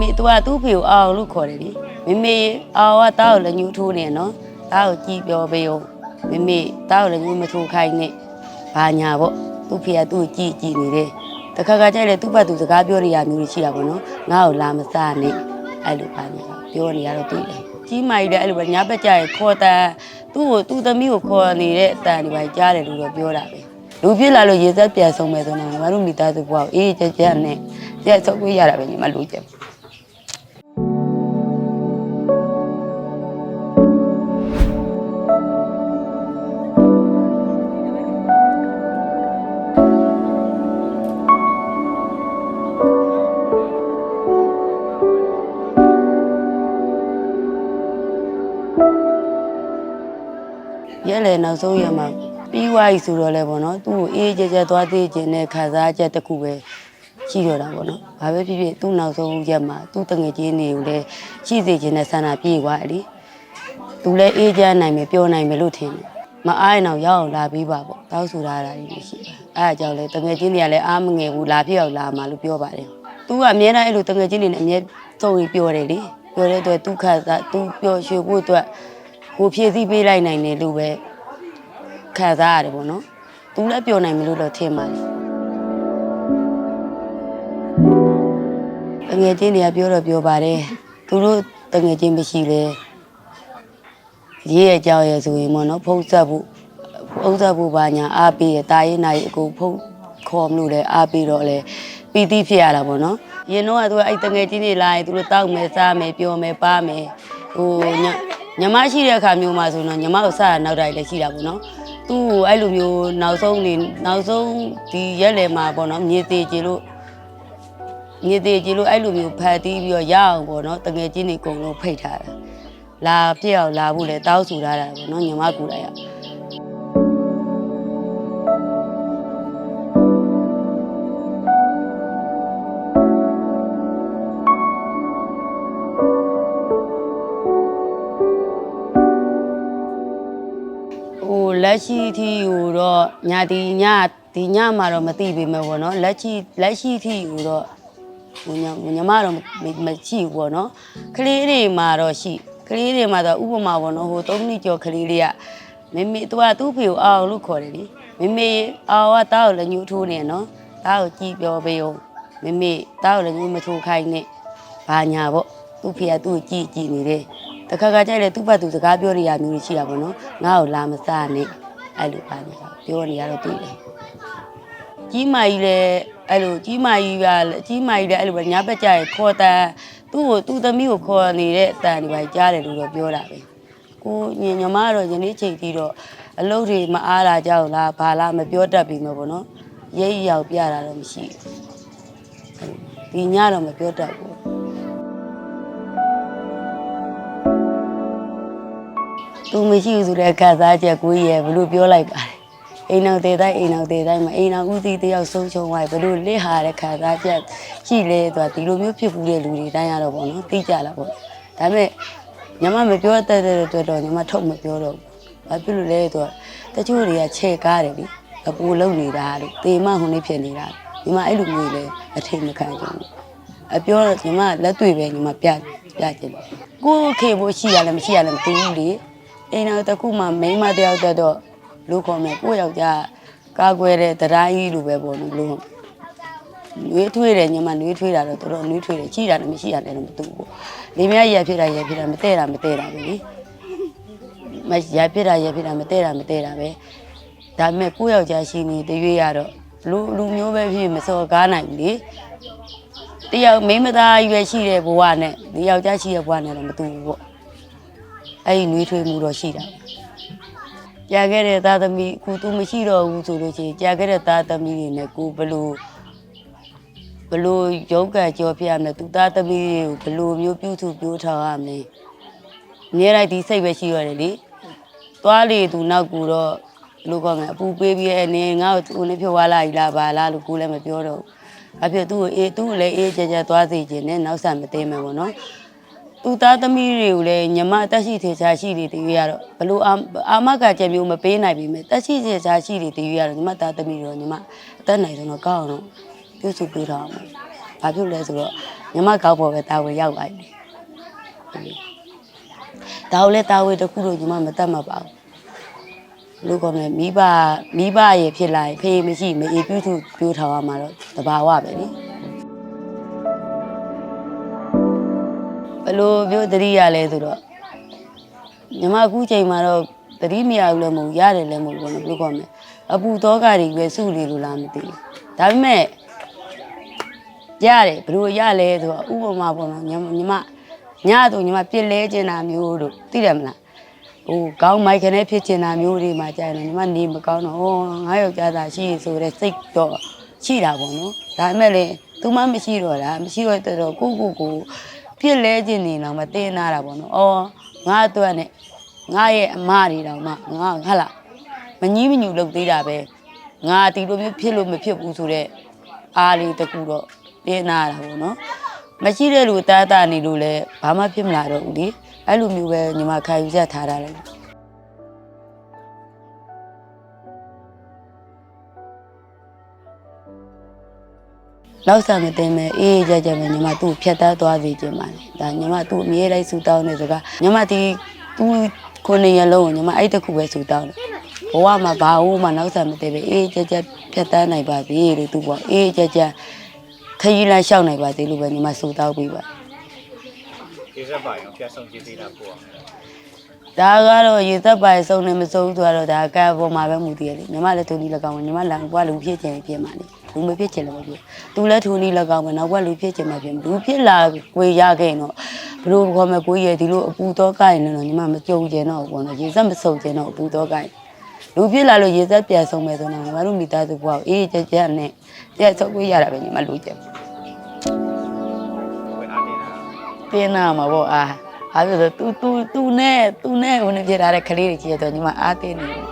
မိသူကသူ့ဖေကိုအောင်လို့ခေါ်တယ်လေမိမိအောင်ကတားကိုလည်းညှိုးထိုးနေနော်တားကိုကြည်ပြောပေးအောင်မိမိတားကိုလည်းညှိုးမထိုးခိုင်းနဲ့ဘာညာပေါ့သူ့ဖေကသူ့ကိုကြည်ကြည်နေတယ်တခါခါကျလေသူ့ဘက်သူစကားပြောနေရမျိုးတွေရှိတာပေါ့နော်ငါ့ကိုလာမစားနဲ့အဲ့လိုပါနေပြောနေရတော့တွေ့တယ်ကြီးမကြီးလည်းအဲ့လိုပဲညဘက်ကျရင်ခေါ်တာသူ့ကိုသူ့သမီးကိုခေါ်နေတဲ့အတန်တွေပါကြားတယ်လို့တော့ပြောတာပဲလူပြစ်လာလို့ရေစက်ပြန်ဆုံးမယ်ဆိုတော့ငါတို့မိသားစုဘွားကိုအေးကြကြနဲ့ကြက်ဆုပ်ခွေးရတာပဲညီမလူချက် နောက်ဆုံးရမှာပြီးွားပြီဆိုတော့လဲပေါ့နော်သူ့ကိုအေးကြကြသွားသေးခြင်းနဲ့ခံစားချက်တစ်ခုပဲရှိတော့တာပေါ့နော်ဘာပဲဖြစ်ဖြစ်သူ့နောက်ဆုံးရက်မှာသူ့တငယ်ချင်းတွေကိုလည်းရှိစေခြင်းနဲ့ဆန္ဒပြေသွားတယ်လေသူလည်းအေးချမ်းနိုင်မယ်ပျော်နိုင်မယ်လို့ထင်တယ်မအားရင်တော့ရောက်အောင်လာပြီးပါပေါ့တောက်ဆူထားတာကြီးရှိတယ်အဲအကြောင်းလဲတငယ်ချင်းတွေကလည်းအားမငယ်ဘူးလာဖြစ်အောင်လာမှာလို့ပြောပါတယ်သူကအများအားအဲ့လိုတငယ်ချင်းတွေနဲ့အများဆုံးပြီးပြောတယ်လေပြောတဲ့အတွက်ဒုက္ခသာသူပျော်ရွှင်ဖို့အတွက်ကိုဖြည့်ဆည်းပေးလိုက်နိုင်တယ်လို့ပဲ ခံစားရတယ်ပေါ့နော်။သူလည်းပျော်နိုင်မလို့တော့ထင်ပါတယ်။တငယ်ချင်းတွေကပြောတော့ပြောပါတယ်။သူတို့တငယ်ချင်းမရှိလေ။ရေးရကြောက်ရဆိုရင်ပေါ့နော်ဖုံးဆက်ဖို့ဖုံးဆက်ဖို့ပါညာအားပေးရတာရေးနိုင်အကုန်ဖုံးခေါ်မလို့လဲအားပေးတော့လဲပီတိဖြစ်ရတာပေါ့နော်။ရင်တော့ကသူကအဲ့တငယ်ချင်းတွေလာရင်သူတို့တောက်မယ်စားမယ်ပျော်မယ်ပါမယ်ဟိုညညမရှိတဲ့အခါမျိုးမှာဆိုတော့ညမကိုစားရနောက်တိုင်းလည်းရှိတာပေါ့နော်။ သူ့ကိုအဲ့လိုမျိုးနောက်ဆုံးနေနောက်ဆုံးဒီရက်လေမှာပေါ့နော်မြေသေးကြည်လို့မြေသေးကြည်လို့အဲ့လိုမျိုးဖတ်တီးပြီးတော့ရအောင်ပေါ့နော်တငယ်ချင်းတွေအကုန်လုံးဖိတ်ထားတာလာပြည့်အောင်လာဖို့လေတောင်းဆိုထားတာပေါ့နော်ညီမကူလိုက်ရဟို လက်ရှိအထိဟိုတော့ညာဒီညဒီညမှာတော့မသိပေမဲ့ပေါ့နော်လက်ရှိလက်ရှိအထိဟိုတော့ဟိုညညီမတော့မမရှိဘူးပေါ့နော်ကလေးတွေမှာတော့ရှိကလေးတွေမှာတော့ဥပမာပေါ့နော်ဟို3နှစ်ကျော်ကလေးလေးကမိမိသူကသူ့ဖေကိုအောင်လို့ခေါ်တယ်လေမိမိအောင်ကတားကိုလည်းညှိုးထိုးနေနော်တားကိုကြည်ပြောပေးအောင်မိမိတားကိုလည်းညှိုးမထိုးခိုင်းနဲ့ဘာညာပေါ့သူ့ဖေကသူ့ကိုကြည်ကြည်နေတယ် တခါခါကျလေသူ့ဘက်သူစကားပြောရရမျိုးတွေရှိတာပေါ့နော်ငါ့ကိုလာမစားနဲ့အဲ့လိုပါနေတာပြောနေရတော့တွေ့တယ်ကြီးမကြီးလည်းအဲ့လိုကြီးမကြီးကလည်းကြီးမကြီးလည်းအဲ့လိုပဲညဘက်ကျရင်ခေါ်တာသူ့ကိုသူ့သမီးကိုခေါ်နေတဲ့အတန်တွေပါကြားတယ်လို့တော့ပြောတာပဲကိုညညီမကတော့ယနေ့ချိန်ကြီးတော့အလုပ်တွေမအားလာကြဘူးလားဘာလားမပြောတတ်ပြီမပေါ့နော်ရိပ်ရောက်ပြတာတော့မရှိဘူးဒီညတော့မပြောတတ်ဘူး သူမရှိဘူးဆိုတဲ့ခါစားချက်ကိုကြီးရဲ့ဘလို့ပြောလိုက်ပါတယ်အိမ်အောင်သေးတိုင်းအိမ်အောင်သေးတိုင်းမှာအိမ်အောင်ဦးစီးတယောက်ဆုံးချုံသွားဘလို့လစ်ဟာတဲ့ခါစားချက်ရှိလေဆိုတာဒီလိုမျိုးဖြစ်ဘူးတဲ့လူတွေတိုင်းရတော့ပေါ့နော်သိကြလားပေါ့ဒါပေမဲ့ညီမမပြောတတ်တဲ့အတွက်တော့ညီမထုတ်မပြောတော့ဘူးဘာဖြစ်လို့လဲဆိုတော့တချို့တွေကချဲကားတယ်လေအပူလုံနေတာလို့တေမဟိုနေ့ဖြစ်နေတာညီမအဲ့လိုမျိုးလေအထိတ်မခံကြဘူးအပြောတော့ညီမလက်တွေ့ပဲညီမပြပြချင်တယ်ကိုယ်ခေဖို့ရှိရလဲမရှိရလဲမသိဘူးလေ အိမ်တော်တစ်ခုမှမိန်းမတယောက်တက်တော့လူခေါ်မယ်ကိုယ့်ယောက်ျားကာကွယ်တဲ့တရားကြီးလိုပဲပေါ့နော်လို့နွေးထွေးတယ်ညမနွေးထွေးတာတော့တော်တော်နွေးထွေးတယ်ရှိတာလည်းမရှိတာလည်းမတူဘူးပေါ့လေမြရက်ဖြစ်တာရက်ဖြစ်တာမတဲ့တာမတဲ့တာပဲလေမရက်ဖြစ်တာရက်ဖြစ်တာမတဲ့တာမတဲ့တာပဲဒါပေမဲ့ကိုယ့်ယောက်ျားရှိနေတရွေ့ရတော့လူလူမျိုးပဲဖြစ်မစော်ကားနိုင်ဘူးလေတယောက်မိန်းမသားကြီးပဲရှိတဲ့ဘဝနဲ့ဒီယောက်ျားရှိတဲ့ဘဝနဲ့တော့မတူဘူးပေါ့ အဲ့ဒီနှွေးထွေးမှုတော့ရှိတာကြာခဲ့တဲ့သားသမီးအခုသူမရှိတော့ဘူးဆိုလို့ရှိရင်ကြာခဲ့တဲ့သားသမီးတွေနဲ့ကိုဘလို့ဘလို့ရုပ်ကကြောပြရမလဲသူသားသမီးတွေကိုဘလို့မျိုးပြုစုပြောထားရမလဲအများလိုက်ဒီစိတ်ပဲရှိရတယ်လေသွားလေသူနောက်ကူတော့ဘလို့ကောင်းလဲအပူပေးပြီးရဲ့အနေငါ့ကိုသူလည်းဖြောသွားလိုက်လားဘာလားလို့ကိုလည်းမပြောတော့ဘူးအဖြစ်သူ့ကိုအေးသူ့ကိုလည်းအေးကြကြသွားစေခြင်းနဲ့နောက်ဆက်မသိမယ်ပေါ့နော် သူသားသမီးတွေကိုလည်းညီမတက်ရှိသေးချာရှိနေတည်ရတော့ဘလို့အာအာမကချက်မျိုးမပေးနိုင်ပြီမဲ့တက်ရှိသေးချာရှိနေတည်ရတော့ညီမသားသမီးတွေတော့ညီမအသက်နိုင်ဆုံးတော့ကောင်းအောင်တော့ပြုစုပေးထားအောင်။ဘာဖြစ်လဲဆိုတော့ညီမကောက်ပေါ်ပဲတာဝန်ရောက်ပါပြီဒါကိုလည်းတာဝန်တစ်ခုလို့ညီမမတတ်မှတ်ပါဘူးလူကလည်းမိဘမိဘရဲ့ဖြစ်လာရင်ဖေးမရှိမအေးပြုစုပြိုးထောင်ရမှာတော့တဘာဝပဲလေ ယ်လိုပြောတတိရလဲဆိုတော့ညီမအခုချိန်မှာတော့တတိမရဘူးလည်းမဟုတ်ရတယ်လည်းမဟုတ်ဘူးနော်ဘယ်လိုခေါ်မလဲအပူတော့ကတွေပဲစုနေလို့လားမသိဘူးဒါပေမဲ့ရတယ်ဘယ်လိုရလဲဆိုတော့ဥပမာပေါ့နော်ညီမညီမညဆိုညီမပြစ်လဲကျင်တာမျိုးတို့သိတယ်မလားဟိုကောင်းမိုက်ခနဲ့ဖြစ်ကျင်တာမျိုးတွေမှာကြာရင်ညီမနေမကောင်းတော့ဟောငါယောက်ျားသားရှိရဆိုတဲ့စိတ်တော့ရှိတာပေါ့နော်ဒါပေမဲ့လေသူမှမရှိတော့တာမရှိတော့တော့ကိုကိုကို ပြစ်လဲကျင်နေတော့မတင်းနာတာပေါ့နော်အော်ငါအတွက်နဲ့ငါရဲ့အမတွေတောင်မှငါဟာလားမငီးမညူလုပ်သေးတာပဲငါဒီလိုမျိုးဖြစ်လို့မဖြစ်ဘူးဆိုတော့အားလေးတကူတော့ပြင်းနာတာပေါ့နော်မရှိတဲ့လူတားတာနေလို့လည်းဘာမှဖြစ်မလာတော့ဘူးလေအဲ့လိုမျိုးပဲညီမခံယူချက်ထားတာလေ လောက်ဆံမတင်မဲ့အေးအေးကြကြပဲညီမသူ့ကိုဖြတ်တန်းသွားစေခြင်းပါလေဒါညီမသူ့အမြဲတမ်းဆူတောင်းနေစကားညီမဒီသူ့ခုနှစ်ရက်လုံးကိုညီမအဲ့တခုပဲဆူတောင်းတယ်ဘဝမှာဘာလို့မှနောက်ဆံမတင်ပဲအေးအေးကြကြဖြတ်တန်းနိုင်ပါစေလို့သူပေါ့အေးအေးကြကြခရီးလမ်းလျှောက်နိုင်ပါစေလို့ပဲညီမဆူတောင်းပေးပါကျေးဇူးပါရောဖျက်ဆုံးကျေးဇူးတာပို့အောင်ဒါကတော့ရေသက်ပိုင်ဆုံးနေမဆုံးဘူးဆိုတော့ဒါကံပေါ်မှာပဲမူတည်ရလေညီမလည်းသူနီ၎င်းပဲညီမလန်ဘွားလူဖြစ်ချင်ဖြစ်မှာလေ လူမဖြစ်ချင်လည်းမဖြစ်သူလည်းသူနီ၎င်းပဲနောက်ဘွားလူဖြစ်ချင်မှဖြစ်လူဖြစ်လာကိုရခဲ့တော့ဘလို့ခေါ်မကိုရဲ့ဒီလိုအပူတော့ကိုင်နေတော့ညီမမကြုံကျင်တော့ဘူးပေါ့နော်ရေသက်မဆုံးကျင်တော့အပူတော့ကိုင်လူဖြစ်လာလို့ရေသက်ပြန်ဆုံးမယ်ဆိုတော့ညီမတို့မိသားစုဘွားအေးကြကြနဲ့ပြန်ဆုံးကိုရတာပဲညီမလူချက် ဝယ်အားတင်တာ တင်းနာမှာပေါ့အာအားပြောဆို तू तू तू နဲ့ तू နဲ့ဟိုနေဖြစ်လာတဲ့ကလေးတွေကြီးရတော့ညီမအားတင်းနေတယ်